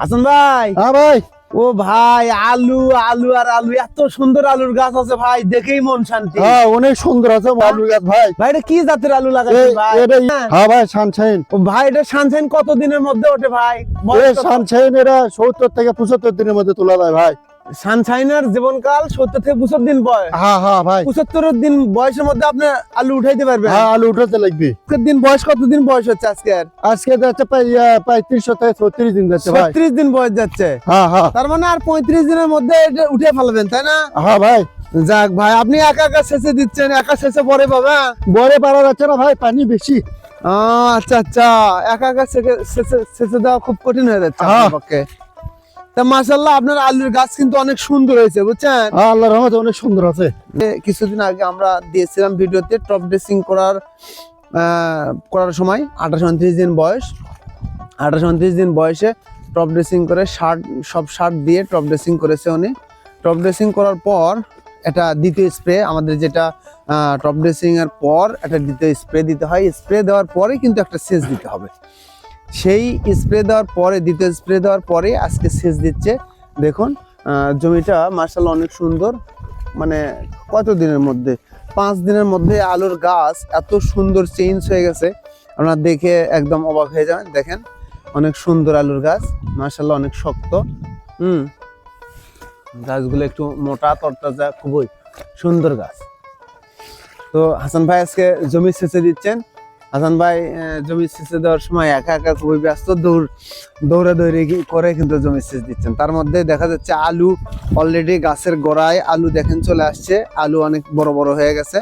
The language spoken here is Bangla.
হাসান ভাই। হ্যাঁ ভাই। ও ভাই আলু আলু আর আলু এত সুন্দর আলুর গাছ আছে ভাই দেখেই মন শান্তি। হ্যাঁ অনেক সুন্দর আছে আলু গাছ ভাই। ভাই এটা কি জাতের আলু লাগাইছেন ভাই? এটা হ্যাঁ। ভাই সানশাইন ও ভাই এটা সানশাইন কত দিনের মধ্যে ওঠে ভাই? এই সানশাইন এরা সত্তর থেকে পঁচাত্তর দিনের মধ্যে তোলা যায় ভাই। সানশাইনের জীবনকাল সত্তর থেকে পঁচাত্তর দিন বয়স হ্যাঁ হ্যাঁ ভাই। পঁচাত্তর দিন বয়সের মধ্যে আপনি আলু উঠাইতে পারবেন। হ্যাঁ আলু উঠাতে লাগবে। আজকের দিন বয়স কত দিন বয়স হচ্ছে আজকে যাচ্ছে প্রায় ইয়া, প্রায় তিনশো থেকে ছত্রিশ দিন যাচ্ছে ছত্রিশ দিন বয়স যাচ্ছে। হ্যাঁ হ্যাঁ। তার মানে আর পঁয়ত্রিশ দিনের মধ্যে এটা উঠে ফেলবেন তাই না? হ্যাঁ ভাই। যাক ভাই আপনি একা একা শেষে দিচ্ছেন একা শেষে পরে পাবা বরে পারা যাচ্ছে না ভাই পানি বেশি। আচ্ছা আচ্ছা। একা একা শেষে- দেওয়া খুব কঠিন হয়ে যাচ্ছে হ্যাঁ। আপনার পক্ষে। তা মাসাল্লাহ আপনার আলুর গাছ কিন্তু অনেক সুন্দর হয়েছে বুঝছেন? হ্যাঁ আল্লাহ রহমতে অনেক সুন্দর আছে। কিছুদিন আগে আমরা দিয়েছিলাম ভিডিওতে টপ ড্রেসিং করার করার সময় আঠাশ উনত্রিশ দিন বয়স। আঠাশ উনত্রিশ দিন বয়সে টপ ড্রেসিং করে শার্ট সব শার্ট দিয়ে টপ ড্রেসিং করেছে উনি। টপ ড্রেসিং করার পর এটা দ্বিতীয় স্প্রে আমাদের যেটা টপ ড্রেসিং এর পর একটা দ্বিতীয় স্প্রে দিতে হয়। স্প্রে দেওয়ার পরে কিন্তু একটা সেচ দিতে হবে। সেই স্প্রে দেওয়ার পরে, দ্বিতীয় স্প্রে দেওয়ার পরে আজকে সেচ দিচ্ছে। দেখুন জমিটা মার্শাল অনেক সুন্দর। মানে কত দিনের মধ্যে? পাঁচ দিনের মধ্যে আলুর গাছ এত সুন্দর চেঞ্জ হয়ে গেছে। আপনারা দেখে একদম অবাক হয়ে যাবেন। দেখেন, অনেক সুন্দর আলুর গাছ। মার্শাল্লাহ অনেক শক্ত। হুম। গাছগুলো একটু মোটা, তরতাজা, খুবই সুন্দর গাছ। তো হাসান ভাই আজকে জমি সেচে দিচ্ছেন। হাসান ভাই জমি সেচে দেওয়ার সময় একা একা খুবই ব্যস্ত, দৌড়, দৌড়ে দৌড়ে করে কিন্তু জমি সেচ দিচ্ছেন। তার মধ্যে দেখা যাচ্ছে আলু অলরেডি গাছের গোড়ায় আলু দেখেন চলে আসছে, আলু অনেক বড় বড় হয়ে গেছে।